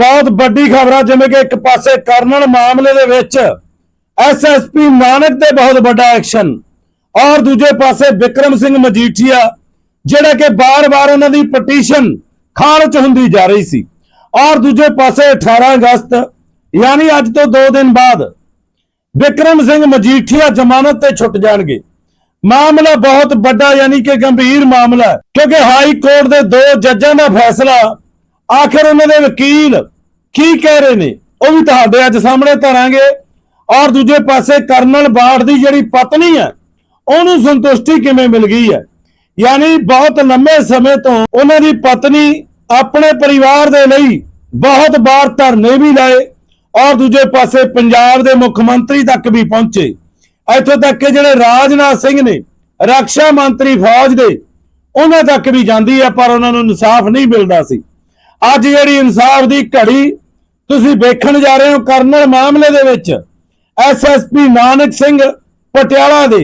ਬਹੁਤ ਵੱਡੀ ਖਬਰਾਂ, ਜਿਵੇਂ ਕਿ ਇੱਕ ਪਾਸੇ ਕਰਨਲ ਮਾਮਲੇ ਦੇ ਵਿੱਚ ਐਸਐਸਪੀ ਨਾਨਕ ਤੇ ਬਹੁਤ ਵੱਡਾ ਐਕਸ਼ਨ ਔਰ ਦੂਜੇ ਪਾਸੇ ਵਿਕਰਮ ਸਿੰਘ ਮਜੀਠੀਆ, ਜਿਹੜਾ ਕਿ ਬਾਰ-ਬਾਰ ਉਹਨਾਂ ਦੀ ਪਟੀਸ਼ਨ ਖਾਰਜ ਹੁੰਦੀ ਜਾ ਰਹੀ ਸੀ। ਔਰ ਦੂਜੇ ਪਾਸੇ 18 ਅਗਸਤ, ਯਾਨੀ ਅੱਜ ਤੋਂ 2 ਦਿਨ ਬਾਅਦ ਵਿਕਰਮ ਸਿੰਘ ਮਜੀਠੀਆ ਜ਼ਮਾਨਤ ਤੇ ਛੁੱਟ ਜਾਣਗੇ। ਮਾਮਲਾ ਬਹੁਤ ਵੱਡਾ, ਯਾਨੀ ਕਿ ਗੰਭੀਰ ਮਾਮਲਾ ਕਿਉਂਕਿ ਹਾਈ ਕੋਰਟ ਦੇ ਦੋ ਜੱਜਾਂ ਦਾ ਫੈਸਲਾ, ਆਖਰ ਉਹਨਾਂ ਦੇ ਵਕੀਲ ਕੀ ਕਹਿ ਰਹੇ ਨੇ? ਉਹ ਵੀ ਤੁਹਾਡੇ ਅੱਜ ਸਾਹਮਣੇ ਧਰਾਂਗੇ। ਔਰ ਦੂਜੇ ਪਾਸੇ ਕਰਨਲ ਬਾੜ ਦੀ ਜਿਹੜੀ ਪਤਨੀ ਹੈ, ਉਹਨੂੰ ਸੰਤੁਸ਼ਟੀ ਕਿਵੇਂ ਮਿਲ ਗਈ ਹੈ? ਯਾਨੀ ਬਹੁਤ ਲੰਮੇ ਸਮੇਂ ਤੋਂ ਉਹਨਾਂ ਦੀ ਪਤਨੀ ਆਪਣੇ ਪਰਿਵਾਰ ਦੇ ਲਈ ਬਹੁਤ ਵਾਰ ਧਰਨੇ ਵੀ ਲਾਏ ਔਰ ਦੂਜੇ ਪਾਸੇ ਪੰਜਾਬ ਦੇ ਮੁੱਖ ਮੰਤਰੀ ਤੱਕ ਵੀ ਪਹੁੰਚੇ। ਇੱਥੋਂ ਤੱਕ ਕਿ ਜਿਹੜੇ ਰਾਜਨਾਥ ਸਿੰਘ ਨੇ ਰੱਖਿਆ ਮੰਤਰੀ ਫੌਜ ਦੇ, ਉਹਨਾਂ ਤੱਕ ਵੀ ਜਾਂਦੀ ਹੈ, ਪਰ ਉਹਨਾਂ ਨੂੰ ਇਨਸਾਫ ਨਹੀਂ ਮਿਲਦਾ ਸੀ। ਅੱਜ ਜਿਹੜੀ ਇਨਸਾਫ ਦੀ ਘੜੀ ਤੁਸੀਂ ਵੇਖਣ ਜਾ ਰਹੇ ਹੋ ਕਰਨਲ ਮਾਮਲੇ ਦੇ ਵਿੱਚ ਐਸਐਸਪੀ ਨਾਨਕ ਸਿੰਘ ਪਟਿਆਲਾ ਦੇ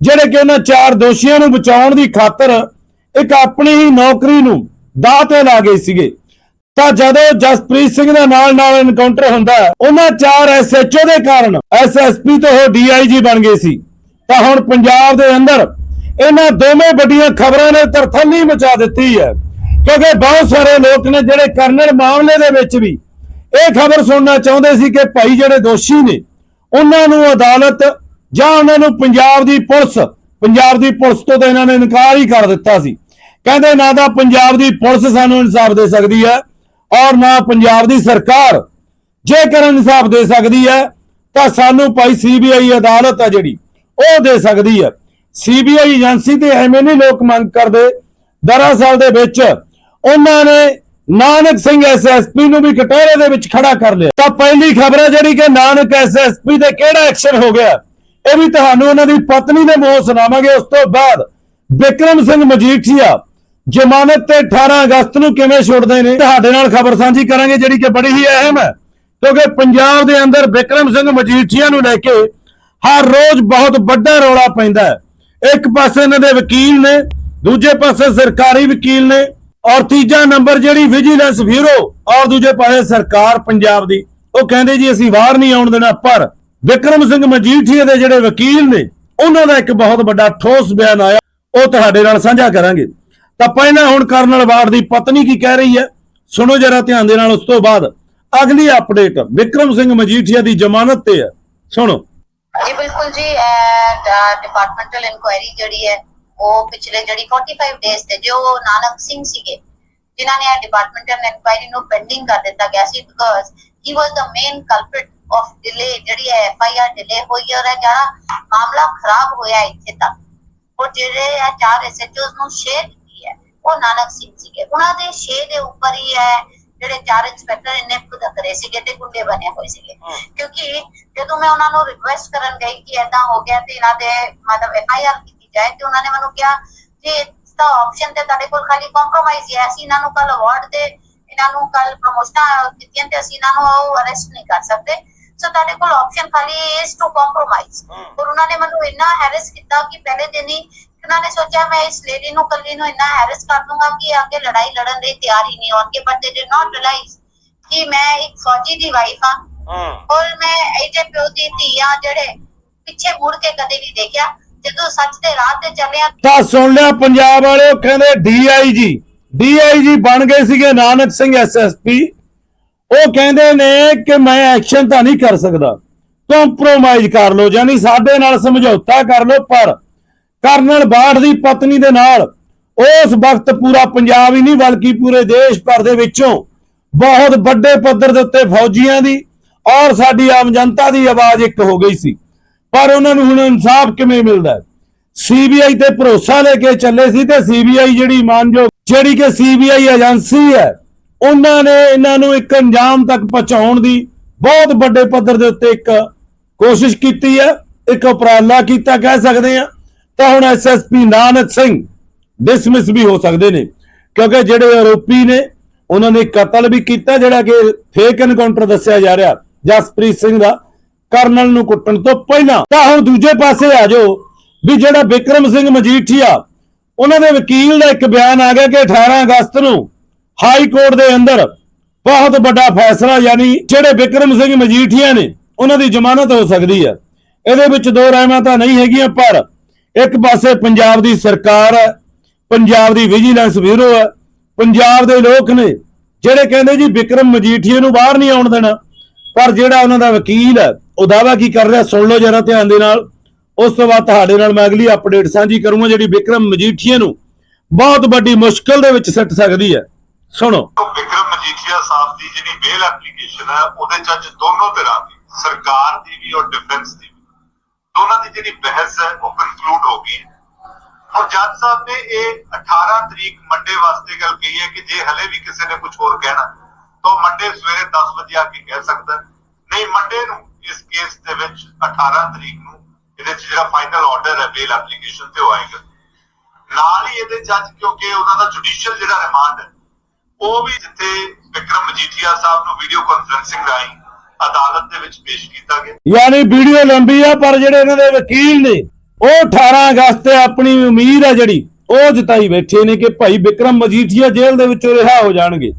ਜਿਹੜੇ ਕਿ ਉਹਨਾਂ ਚਾਰ ਦੋਸ਼ੀਆਂ ਨੂੰ ਬਚਾਉਣ ਦੀ ਖਾਤਰ ਇੱਕ ਆਪਣੀ ਹੀ ਨੌਕਰੀ ਨੂੰ ਦਾਅ ਤੇ ਲਾ ਗਏ ਸੀਗੇ। ਤਾਂ ਜਦੋਂ ਜਸਪ੍ਰੀਤ ਸਿੰਘ ਦੇ ਨਾਲ ਨਾਲ ਐਨਕਾਊਂਟਰ ਹੁੰਦਾ ਹੈ, ਉਹਨਾਂ ਚਾਰ ਐਸਐਚਓ ਦੇ ਕਾਰਨ ਐਸਐਸਪੀ ਤੋਂ ਉਹ ਡੀਆਈਜੀ ਬਣ ਗਏ ਸੀ। ਤਾਂ ਹੁਣ ਪੰਜਾਬ ਦੇ ਅੰਦਰ ਇਹਨਾਂ ਦੋਵੇਂ ਵੱਡੀਆਂ ਖਬਰਾਂ ਨੇ ਤਰਥੱਲੀ ਮਚਾ ਦਿੱਤੀ ਹੈ ਕਿਉਂਕਿ ਬਹੁਤ ਸਾਰੇ ਲੋਕ ਨੇ ਜਿਹੜੇ ਕਰਨਲ ਮਾਮਲੇ ਦੇ ਵਿੱਚ ਵੀ ਇਹ ਖਬਰ ਸੁਣਨਾ ਚਾਹੁੰਦੇ ਸੀ ਕਿ ਭਾਈ ਜਿਹੜੇ ਦੋਸ਼ੀ ਨੇ, ਉਹਨਾਂ ਨੂੰ ਅਦਾਲਤ ਜਾਂ ਉਹਨਾਂ ਨੂੰ ਪੰਜਾਬ ਦੀ ਪੁਲਿਸ, ਪੰਜਾਬ ਦੀ ਪੁਲਿਸ ਤੋਂ ਤਾਂ ਇਹਨਾਂ ਨੇ ਇਨਕਾਰ ਹੀ ਕਰ ਦਿੱਤਾ ਸੀ। ਕਹਿੰਦੇ ਨਾ ਤਾਂ ਪੰਜਾਬ ਦੀ ਪੁਲਿਸ ਸਾਨੂੰ ਇਨਸਾਫ ਦੇ ਸਕਦੀ ਹੈ ਔਰ ਨਾ ਪੰਜਾਬ ਦੀ ਸਰਕਾਰ ਜੇਕਰ ਇਨਸਾਫ ਦੇ ਸਕਦੀ ਹੈ, ਤਾਂ ਸਾਨੂੰ ਭਾਈ ਸੀਬੀਆਈ ਅਦਾਲਤ ਹੈ ਜਿਹੜੀ, ਉਹ ਦੇ ਸਕਦੀ ਹੈ। ਸੀਬੀਆਈ ਏਜੰਸੀ ਤੇ ਐਵੇਂ ਨਹੀਂ ਲੋਕ ਮੰਗ ਕਰਦੇ। ਦਰਅਸਲ ਦੇ ਵਿੱਚ ਉਹਨਾਂ ਨੇ ਨਾਨਕ ਸਿੰਘ ਐਸਐਸਪੀ ਨੂੰ ਵੀ ਕਟਹਿਰੇ ਦੇ ਵਿੱਚ ਖੜਾ ਕਰ ਲਿਆ। ਤਾਂ ਪਹਿਲੀ ਖਬਰ ਹੈ ਜਿਹੜੀ ਕਿ ਨਾਨਕ ਐਸਐਸਪੀ ਤੇ ਕਿਹੜਾ ਐਕਸ਼ਨ ਹੋ ਗਿਆ? ਇਹ ਵੀ ਤੁਹਾਨੂੰ ਉਹਨਾਂ ਦੀ ਪਤਨੀ ਦੇ ਮੂੰਹੋਂ ਸੁਣਾਵਾਂਗੇ। ਉਸ ਤੋਂ ਬਾਅਦ ਵਿਕਰਮ ਸਿੰਘ ਮਜੀਠੀਆ ਜ਼ਮਾਨਤ ਤੇ 18 ਅਗਸਤ ਨੂੰ ਕਿਵੇਂ ਛੁੱਟਦੇ ਨੇ? ਤੁਹਾਡੇ ਨਾਲ ਖਬਰ ਸਾਂਝੀ ਕਰਾਂਗੇ, ਜਿਹੜੀ ਕਿ ਬੜੀ ਹੀ ਅਹਿਮ ਹੈ। ਕਿਉਂਕਿ ਪੰਜਾਬ ਦੇ ਅੰਦਰ ਵਿਕਰਮ ਸਿੰਘ ਮਜੀਠੀਆ ਨੂੰ ਲੈ ਕੇ ਹਰ ਰੋਜ਼ ਬਹੁਤ ਵੱਡਾ ਰੌਲਾ ਪੈਂਦਾ ਹੈ। ਇੱਕ ਪਾਸੇ ਇਹਨਾਂ ਦੇ ਵਕੀਲ ਨੇ, ਦੂਜੇ ਪਾਸੇ ਸਰਕਾਰੀ ਵਕੀਲ ਨੇ। ਔਰ ਤੀਜਾ ਨੰਬਰ ਜਿਹੜੀ ਵਿਜੀਲੈਂਸ ਬਿਊਰੋ ਔਰ ਦੂਜੇ ਪਾਸੇ ਸਰਕਾਰ ਪੰਜਾਬ ਦੀ, ਉਹ ਕਹਿੰਦੇ ਜੀ ਅਸੀਂ ਬਾਹਰ ਨਹੀਂ ਆਉਣ ਦੇਣਾ, ਪਰ ਵਿਕਰਮ ਸਿੰਘ ਮਜੀਠੀਆ ਦੇ ਜਿਹੜੇ ਵਕੀਲ ਨੇ, ਉਹਨਾਂ ਦਾ ਇੱਕ ਬਹੁਤ ਵੱਡਾ ਠੋਸ ਬਿਆਨ ਆਇਆ, ਉਹ ਤੁਹਾਡੇ ਨਾਲ ਸਾਂਝਾ ਕਰਾਂਗੇ। ਤਾਂ ਪਹਿਲਾਂ ਹੁਣ ਕਰਨਲ ਵਾਰਡ ਦੀ ਪਤਨੀ ਕੀ ਕਹਿ ਰਹੀ ਹੈ? ਸੁਣੋ ਜਰਾ ਧਿਆਨ ਦੇ ਨਾਲ, ਉਸ ਤੋਂ ਬਾਅਦ ਅਗਲੀ ਅਪਡੇਟ ਵਿਕਰਮ ਸਿੰਘ ਮਜੀਠੀਆ ਦੀ ਜ਼ਮਾਨਤ ਤੇ ਹੈ। ਸੁਣੋ। ਜੀ, ਬਿਲਕੁਲ ਜੀ ਡਿਪਾਰਟਮੈਂਟਲ ਇਨਕੁਆਇਰੀ ਜਿਹੜੀ ਹੈ ਉਹ ਪਿਛਲੇ ਜਿਹੜੀ 45 ਡੇਜ਼ ਤੇ ਜੋ ਨਾਨਕ ਸਿੰਘ ਸੀਗੇ ਜਿਨ੍ਹਾਂ ਨੇ ਇਹ ਡਿਪਾਰਟਮੈਂਟਲ ਇਨਕੁਆਇਰੀ ਨੂੰ ਪੈਂਡਿੰਗ ਕਰ ਦਿੱਤਾ ਗਿਆ ਸੀ because he was the main culprit of delay ਜਿਹੜੀ ਹੈ ਐਫ ਆਈ ਆਰ ਡਿਲੇ ਹੋਈ ਹੈ ਔਰ ਇਹ ਜਿਹੜਾ ਮਾਮਲਾ ਖਰਾਬ ਹੋਇਆ ਇੱਥੇ ਤੱਕ। ਉਹ ਜਿਹੜੇ ਇਹ ਚਾਰ ਐਸਐਚਓਸ ਨੂੰ ਸ਼ੇਅਰ ਕੀਤੀ ਹੈ ਉਹ ਨਾਨਕ ਸਿੰਘ ਸੀਗੇ। ਉਹਨਾਂ ਦੇ ਸ਼ੇਅ ਦੇ ਉੱਪਰ ਹੀ ਹੈ ਜਿਹੜੇ ਚਾਰ ਇੰਸਪੈਕਟਰ ਇਹਨੇ ਖੁਦ ਕਰੇ ਸੀਗੇ ਤੇ ਗੁੰਡੇ ਬਣੇ ਹੋਏ ਸੀਗੇ। ਕਿਉਂਕਿ ਜਦੋਂ ਮੈਂ ਉਹਨਾਂ ਨੂੰ ਰਿਕੁਐਸਟ ਕਰਨ ਗਈ ਕਿ ਐਦਾਂ ਹੋ ਗਿਆ ਤੇ ਇਹਨਾਂ ਦੇ ਮਤਲਬ ਐਫ ਆਈ ਆਰ ਜਾਏ ਤੇ ਉਹਨਾਂ ਨੇ ਮੈਨੂੰ ਕਿਹਾ ਇਸ ਦਾ ਆਪਸ਼ਨ ਤੇ ਤੁਹਾਡੇ ਕੋਲ ਖਾਲੀ ਕੰਪਰੋਮਾਈਜ਼ ਹੈ ਅਸੀਂ ਇਹਨਾਂ ਨੂੰ ਕੱਲ ਅਵਾਰਡ ਤੇ ਇਹਨਾਂ ਨੂੰ ਕੱਲ ਪ੍ਰਮੋਸ਼ਨਾਂ ਦਿੱਤੀਆਂ ਤੇ ਅਸੀਂ ਇਹਨਾਂ ਨੂੰ ਅਰੈਸਟ ਨਹੀਂ ਕਰ ਸਕਦੇ। ਸੋ ਤੁਹਾਡੇ ਕੋਲ ਆਪਸ਼ਨ ਖਾਲੀ ਇਸ ਟੂ ਕੰਪਰੋਮਾਈਜ਼ ਔਰ ਉਹਨਾਂ ਨੇ ਮੈਨੂੰ ਇੰਨਾ ਹੈਰਸ ਕੀਤਾ ਕਿ ਪਹਿਲੇ ਦਿਨ ਹੀ ਉਹਨਾਂ ਨੇ ਸੋਚਿਆ ਮੈਂ ਇਸ ਲੇਡੀ ਨੂੰ ਕੱਲੀ ਨੂੰ ਇੰਨਾ ਹੈਰਸ ਕਰ ਦੂੰਗਾ ਕਿ ਅੱਗੇ ਲੜਾਈ ਲੜਨ ਲਈ ਤਿਆਰ ਹੀ ਨਹੀਂ ਹੋਣਗੇ ਬਟ ਦੇ ਡਿਡ ਨਾਟ ਰਿਅਲਾਈਜ਼ ਕਿ ਮੈਂ ਇੱਕ ਫੌਜੀ ਦੀ ਵਾਈਫ ਹਾਂ। ਔਰ ਮੈਂ ਇਹਦੇ ਪਿਓ ਦੀ ਧੀ ਆ ਜਿਹੜੇ ਪਿੱਛੇ ਮੁੜ ਕੇ ਕਦੇ ਨਹੀਂ ਦੇਖਿਆ। ਜਦੋਂ ਸੱਚ ਦੇ ਰਾਹ ਤੇ ਚੱਲਿਆ ਤਾਂ ਸੁਣ ਲਿਆ ਪੰਜਾਬ ਵਾਲੇ ਕਹਿੰਦੇ ਡੀਆਈਜੀ ਡੀਆਈਜੀ ਬਣ ਗਏ ਸੀਗੇ ਨਾਨਕ ਸਿੰਘ ਐਸਐਸਪੀ ਉਹ ਕਹਿੰਦੇ ਨੇ ਕਿ ਮੈਂ ਐਕਸ਼ਨ ਤਾਂ ਨਹੀਂ ਕਰ ਸਕਦਾ। ਕੰਪਰੋਮਾਈਜ਼ ਕਰ ਲਓ, ਯਾਨੀ ਸਾਡੇ ਨਾਲ ਸਮਝੌਤਾ ਕਰ ਲਓ, ਪਰ ਕਰਨਲ ਬਾੜ ਦੀ ਪਤਨੀ ਦੇ ਨਾਲ ਉਸ ਵਕਤ ਪੂਰਾ ਪੰਜਾਬ ਹੀ ਨਹੀਂ, ਬਲਕਿ ਪੂਰੇ ਦੇਸ਼ ਭਰ ਦੇ ਵਿੱਚੋਂ ਬਹੁਤ ਵੱਡੇ ਪੱਧਰ ਦੇ ਉੱਤੇ ਫੌਜੀਆਂ ਦੀ ਔਰ ਸਾਡੀ ਆਮ ਜਨਤਾ ਦੀ ਆਵਾਜ਼ ਇੱਕ ਹੋ ਗਈ ਸੀ। ਪਰ ਉਹਨਾਂ ਨੂੰ ਹੁਣ ਇਨਸਾਫ ਕਿਵੇਂ ਮਿਲਦਾ ਹੈ? ਸੀਬੀਆਈ ਤੇ ਭਰੋਸਾ ਲੈ ਕੇ ਚੱਲੇ ਸੀ ਤੇ ਸੀਬੀਆਈ ਜਿਹੜੀ ਮਾਨਯੋਗ, ਜਿਹੜੀ ਕਿ ਸੀਬੀਆਈ ਏਜੰਸੀ ਹੈ, ਉਹਨਾਂ ਨੇ ਇਹਨਾਂ ਨੂੰ ਇੱਕ ਅੰਜਾਮ ਤੱਕ ਪਹੁੰਚਾਉਣ ਦੀ ਬਹੁਤ ਵੱਡੇ ਪੱਧਰ ਦੇ ਉੱਤੇ ਇੱਕ ਕੋਸ਼ਿਸ਼ ਕੀਤੀ ਹੈ, ਇੱਕ ਉਪਰਾਲਾ ਕੀਤਾ ਕਹਿ ਸਕਦੇ ਆ ਤਾਂ ਹੁਣ ਐਸਐਸਪੀ ਨਾਨਕ ਸਿੰਘ ਡਿਸਮਿਸ ਵੀ ਹੋ ਸਕਦੇ ਨੇ, ਕਿਉਂਕਿ ਜਿਹੜੇ ਆਰੋਪੀ ਨੇ, ਉਹਨਾਂ ਨੇ ਕਤਲ ਵੀ ਕੀਤਾ, ਜਿਹੜਾ ਕਿ ਫੇਕ ਐਨਕਾਊਂਟਰ ਦੱਸਿਆ ਜਾ ਰਿਹਾ, ਜਸਪ੍ਰੀਤ ਸਿੰਘ ਦਾ। ਕਰਨਲ ਨੂੰ ਕੁੱਟਣ ਤੋਂ ਪਹਿਲਾਂ ਤਾਂ ਹੁਣ ਦੂਜੇ ਪਾਸੇ ਆ ਜਾਓ ਵੀ ਜਿਹੜਾ ਵਿਕਰਮ ਸਿੰਘ ਮਜੀਠੀਆ, ਉਹਨਾਂ ਦੇ ਵਕੀਲ ਦਾ ਇੱਕ ਬਿਆਨ ਆ ਗਿਆ ਕਿ 18 ਅਗਸਤ ਨੂੰ ਹਾਈ ਕੋਰਟ ਦੇ ਅੰਦਰ ਬਹੁਤ ਵੱਡਾ ਫੈਸਲਾ ਯਾਨੀ ਜਿਹੜੇ ਵਿਕਰਮ ਸਿੰਘ ਮਜੀਠੀਆ ਨੇ, ਉਹਨਾਂ ਦੀ ਜ਼ਮਾਨਤ ਹੋ ਸਕਦੀ ਹੈ ਇਹਦੇ ਵਿੱਚ ਦੋ ਰਾਇਮਾਂ ਤਾਂ ਨਹੀਂ ਹੈਗੀਆਂ, ਪਰ ਇੱਕ ਪਾਸੇ ਪੰਜਾਬ ਦੀ ਸਰਕਾਰ ਹੈ ਪੰਜਾਬ ਦੀ ਵਿਜੀਲੈਂਸ ਬਿਊਰੋ ਹੈ ਪੰਜਾਬ ਦੇ ਲੋਕ ਨੇ ਜਿਹੜੇ ਕਹਿੰਦੇ ਜੀ ਵਿਕਰਮ ਮਜੀਠੀਏ ਨੂੰ ਬਾਹਰ ਨਹੀਂ ਆਉਣ ਦੇਣਾ। ਪਰ ਜਿਹੜਾ ਉਹਨਾਂ ਦਾ ਵਕੀਲ ਹੈ, ਉਹ ਦਾਵਾ ਕੀ ਕਰ ਰਿਹਾ? ਸੁਣ ਲਓ ਜਰਾ ਧਿਆਨ ਦੇ ਨਾਲ। ਉਸ ਤੋਂ ਬਾਅਦ ਤੁਹਾਡੇ ਨਾਲ ਮੈਂ ਅਗਲੀ ਅਪਡੇਟ ਸਾਂਝੀ ਕਰੂੰਗਾ, ਜਿਹੜੀ ਵਿਕਰਮ ਮਜੀਠੀਆ ਨੂੰ ਬਹੁਤ ਵੱਡੀ ਮੁਸ਼ਕਲ ਦੇ ਵਿੱਚ ਸਿੱਟ ਸਕਦੀ ਹੈ। ਸੁਣੋ। ਵਿਕਰਮ ਮਜੀਠੀਆ ਸਾਹਿਬ ਦੀ ਜਿਹੜੀ ਬੇਲ ਐਪਲੀਕੇਸ਼ਨ ਹੈ, ਉਹਦੇ ਚ ਅੱਜ ਦੋਨੋਂ ਤਰ੍ਹਾਂ ਦੀ, ਸਰਕਾਰ ਦੀ ਵੀ ਔਰ ਡਿਫੈਂਸ ਦੀ ਵੀ। ਦੋਨਾਂ ਦੀ ਜਿਹੜੀ ਬਹਿਸ ਹੈ, ਉਹ ਕਨਕਲੂਡ ਹੋ ਗਈ ਹੈ। ਔਰ ਜੱਜ ਸਾਹਿਬ ਨੇ ਇਹ 18 ਤਰੀਕ ਮੰਡੇ ਵਾਸਤੇ ਗੱਲ ਕਹੀ ਹੈ ਕਿ ਜੇ ਹਲੇ ਵੀ ਕਿਸੇ ਨੇ ਕੁਝ ਹੋਰ ਕਹਿਣਾ ਤਾਂ ਮੰਡੇ ਸਵੇਰੇ 10 ਵਜੇ ਆ ਕੇ ਕਹਿ ਸਕਦਾ ਨਹੀਂ, ਮੰਡੇ ਨੂੰ ਇਸ ਕੇਸ ਦੇ ਵਿੱਚ 18 ਤਰੀਕ ਨੂੰ ਇਹਦੇ ਚ ਜਿਹੜਾ ਫਾਈਨਲ ਆਰਡਰ ਹੈ ਬੇਲ ਐਪਲੀਕੇਸ਼ਨ ਤੇ ਉਹ ਨਾਲ ਹੀ ਇਹਦੇ ਜੱਜ ਕਿਉਂਕਿ ਉਹਨਾਂ ਦਾ ਜੁਡੀਸ਼ੀਅਲ ਜਿਹੜਾ ਰਿਮਾਂਡ ਹੈ, ਉਹ ਵੀ ਜਿੱਥੇ ਵਿਕਰਮ ਮਜੀਠੀਆ ਸਾਹਿਬ ਨੂੰ ਵੀਡੀਓ ਕਾਨਫਰੈਂਸਿੰਗ ਰਾਹੀਂ ਅਦਾਲਤ ਦੇ ਵਿੱਚ ਪੇਸ਼ ਕੀਤਾ ਗਿਆ। ਯਾਨੀ ਵੀਡੀਓ ਲੰਬੀ ਆ, ਪਰ ਜਿਹੜੇ ਇਹਨਾਂ ਦੇ ਵਕੀਲ ਨੇ, ਉਹ 18 ਅਗਸਤ ਤੇ ਆਪਣੀ ਉਮੀਦ ਹੈ ਜਿਹੜੀ, ਉਹ ਜਤਾਈ ਬੈਠੇ ਨੇ ਕਿ ਭਾਈ ਵਿਕਰਮ ਮਜੀਠੀਆ ਜੇਲ੍ਹ ਦੇ ਵਿੱਚੋਂ ਰਿਹਾ ਹੋ ਜਾਣਗੇ।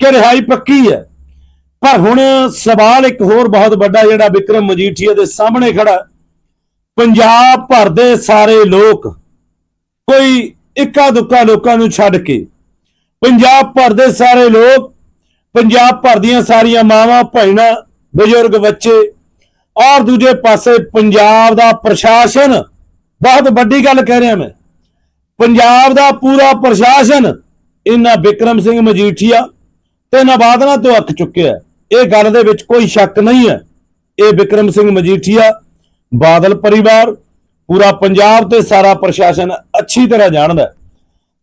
ਕਿ ਰਿਹਾਈ ਪੱਕੀ ਹੈ। ਪਰ ਹੁਣ ਸਵਾਲ ਇੱਕ ਹੋਰ ਬਹੁਤ ਵੱਡਾ ਜਿਹੜਾ ਵਿਕਰਮ ਮਜੀਠੀਆ ਦੇ ਸਾਹਮਣੇ ਖੜਾ ਪੰਜਾਬ ਭਰ ਦੇ ਸਾਰੇ ਲੋਕ ਕੋਈ ਇੱਕਾ ਦੁੱਕਾ ਲੋਕਾਂ ਨੂੰ ਛੱਡ ਕੇ ਪੰਜਾਬ ਭਰ ਦੇ ਸਾਰੇ ਲੋਕ, ਪੰਜਾਬ ਭਰ ਦੀਆਂ ਸਾਰੀਆਂ ਮਾਵਾਂ, ਭੈਣਾਂ, ਬਜ਼ੁਰਗ, ਬੱਚੇ ਔਰ ਦੂਜੇ ਪਾਸੇ ਪੰਜਾਬ ਦਾ ਪ੍ਰਸ਼ਾਸਨ, ਬਹੁਤ ਵੱਡੀ ਗੱਲ ਕਹਿ ਰਿਹਾ ਮੈਂ, ਪੰਜਾਬ ਦਾ ਪੂਰਾ ਪ੍ਰਸ਼ਾਸਨ ਇਹਨਾਂ ਵਿਕਰਮ ਸਿੰਘ ਮਜੀਠੀਆ ਤੇ ਨਵਾਦਨਾ ਤੋਂ ਅੱਕ ਚੁੱਕਿਆ ਇਹ ਗੱਲ ਦੇ ਵਿੱਚ ਕੋਈ ਸ਼ੱਕ ਨਹੀਂ ਹੈ। ਇਹ ਵਿਕਰਮ ਸਿੰਘ ਮਜੀਠੀਆ, ਬਾਦਲ ਪਰਿਵਾਰ, ਪੂਰਾ ਪੰਜਾਬ ਤੇ ਸਾਰਾ ਪ੍ਰਸ਼ਾਸਨ ਅੱਛੀ ਤਰ੍ਹਾਂ ਜਾਣਦਾ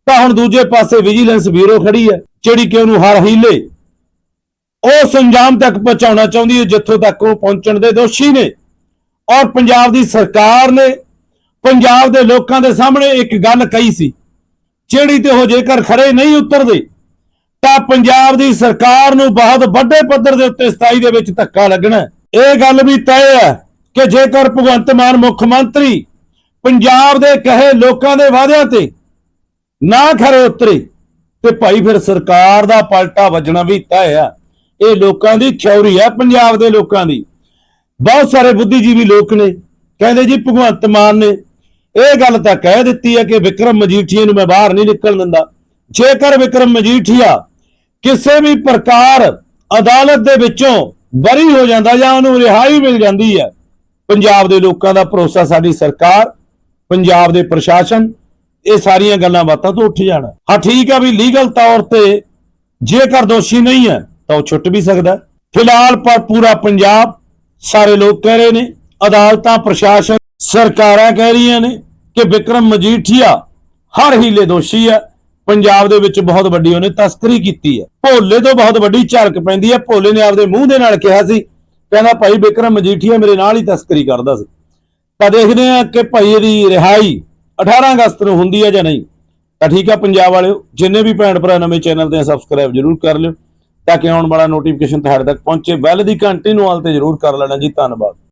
ਤਾਂ ਹੁਣ ਦੂਜੇ ਪਾਸੇ ਵਿਜੀਲੈਂਸ ਬਿਊਰੋ ਖੜੀ ਹੈ, ਜਿਹੜੀ ਕਿ ਉਹਨੂੰ ਹਰ ਹੀਲੇ ਉਹ ਸੰਜਾਮ ਤੱਕ ਪਹੁੰਚਾਉਣਾ ਚਾਹੁੰਦੀ ਹੈ, ਜਿੱਥੋਂ ਤੱਕ ਉਹ ਪਹੁੰਚਣ ਦੇ ਦੋਸ਼ੀ ਨੇ। ਔਰ ਪੰਜਾਬ ਦੀ ਸਰਕਾਰ ਨੇ ਪੰਜਾਬ ਦੇ ਲੋਕਾਂ ਦੇ ਸਾਹਮਣੇ ਇੱਕ ਗੱਲ ਕਹੀ ਸੀ, ਜਿਹੜੀ ਤੇ ਉਹ ਜੇਕਰ ਖੜੇ ਨਹੀਂ ਉਤਰਦੇ ਤਾਂ ਪੰਜਾਬ ਦੀ ਸਰਕਾਰ ਨੂੰ ਬਹੁਤ ਵੱਡੇ ਪੱਧਰ ਦੇ ਉੱਤੇ 27 ਦੇ ਵਿੱਚ ਧੱਕਾ ਲੱਗਣਾ ਇਹ ਗੱਲ ਵੀ ਤੈਅ ਹੈ ਕਿ ਜੇਕਰ ਭਗਵੰਤ ਮਾਨ ਮੁੱਖ ਮੰਤਰੀ ਪੰਜਾਬ ਦੇ ਕਹੇ ਲੋਕਾਂ ਦੇ ਵਾਅਦਿਆਂ ਤੇ ਨਾ ਖਰੇ ਉਤਰੇ, ਤੇ ਭਾਈ ਫਿਰ ਸਰਕਾਰ ਦਾ ਪਲਟਾ ਵੱਜਣਾ ਵੀ ਤੈਅ ਆ ਇਹ ਲੋਕਾਂ ਦੀ ਥਿਉਰੀ ਹੈ, ਪੰਜਾਬ ਦੇ ਲੋਕਾਂ ਦੀ। ਬਹੁਤ ਸਾਰੇ ਬੁੱਧੀਜੀਵੀ ਲੋਕ ਨੇ, ਕਹਿੰਦੇ ਜੀ ਭਗਵੰਤ ਮਾਨ ਨੇ ਇਹ ਗੱਲ ਤਾਂ ਕਹਿ ਦਿੱਤੀ ਹੈ ਕਿ ਵਿਕਰਮ ਮਜੀਠੀਆ ਨੂੰ ਮੈਂ ਬਾਹਰ ਨਹੀਂ ਨਿਕਲਣ ਦਿੰਦਾ। ਜੇਕਰ ਵਿਕਰਮ ਮਜੀਠੀਆ ਕਿਸੇ ਵੀ ਪ੍ਰਕਾਰ ਅਦਾਲਤ ਦੇ ਵਿੱਚੋਂ ਬਰੀ ਹੋ ਜਾਂਦਾ ਜਾਂ ਉਹਨੂੰ ਰਿਹਾਈ ਮਿਲ ਜਾਂਦੀ ਹੈ, ਪੰਜਾਬ ਦੇ ਲੋਕਾਂ ਦਾ ਭਰੋਸਾ ਸਾਡੀ ਸਰਕਾਰ, ਪੰਜਾਬ ਦੇ ਪ੍ਰਸ਼ਾਸਨ, ਇਹ ਸਾਰੀਆਂ ਗੱਲਾਂ ਬਾਤਾਂ ਤੋਂ ਉੱਠ ਜਾਣਾ। ਹਾਂ, ਠੀਕ ਆ ਵੀ ਲੀਗਲ ਤੌਰ ਤੇ ਜੇਕਰ ਦੋਸ਼ੀ ਨਹੀਂ ਹੈ, ਤਾਂ ਉਹ ਛੁੱਟ ਵੀ ਸਕਦਾ ਫਿਲਹਾਲ ਪਰ ਪੂਰਾ ਪੰਜਾਬ ਸਾਰੇ ਲੋਕ ਕਹਿ ਰਹੇ ਨੇ, ਅਦਾਲਤਾਂ, ਪ੍ਰਸ਼ਾਸਨ, ਸਰਕਾਰਾਂ ਕਹਿ ਰਹੀਆਂ ਨੇ ਕਿ ਵਿਕਰਮ ਮਜੀਠੀਆ ਹਰ ਹੀਲੇ ਦੋਸ਼ੀ ਹੈ। ਪੰਜਾਬ ਦੇ ਵਿੱਚ ਬਹੁਤ ਵੱਡੀ ਉਹਨੇ ਤਸਕਰੀ ਕੀਤੀ ਹੈ। ਭੋਲੇ ਤੋਂ ਬਹੁਤ ਵੱਡੀ ਝਲਕ ਪੈਂਦੀ ਹੈ। ਭੋਲੇ ਨੇ ਆਪਦੇ ਮੂੰਹ ਦੇ ਨਾਲ ਕਿਹਾ ਸੀ, ਕਹਿੰਦਾ, ਭਾਈ ਬਿਕਰਮ ਮਜੀਠੀਆ ਮੇਰੇ ਨਾਲ ਹੀ ਤਸਕਰੀ ਕਰਦਾ ਸੀ। ਤਾਂ ਦੇਖਦੇ ਹਾਂ ਕਿ ਭਾਈ ਇਹਦੀ ਰਿਹਾਈ 18 ਅਗਸਤ ਨੂੰ ਹੁੰਦੀ ਹੈ ਜਾਂ ਨਹੀਂ। ਤਾਂ ਠੀਕ ਆ ਪੰਜਾਬ ਵਾਲਿਓ, ਜਿੰਨੇ ਵੀ ਭੈਣ ਭਰਾ ਨਵੇਂ ਚੈਨਲ ਤੇ ਸਬਸਕ੍ਰਾਈਬ ਜਰੂਰ ਕਰ ਲਿਓ, ਤਾਂ ਕਿ ਆਉਣ ਵਾਲਾ ਨੋਟੀਫਿਕੇਸ਼ਨ ਤੁਹਾਡੇ ਤੱਕ ਪਹੁੰਚੇ। ਬੈਲ ਦੀ ਘੰਟੀ ਨੂੰ ਆਲ ਤੇ ਜਰੂਰ ਕਰ ਲੈਣਾ ਜੀ। ਧੰਨਵਾਦ।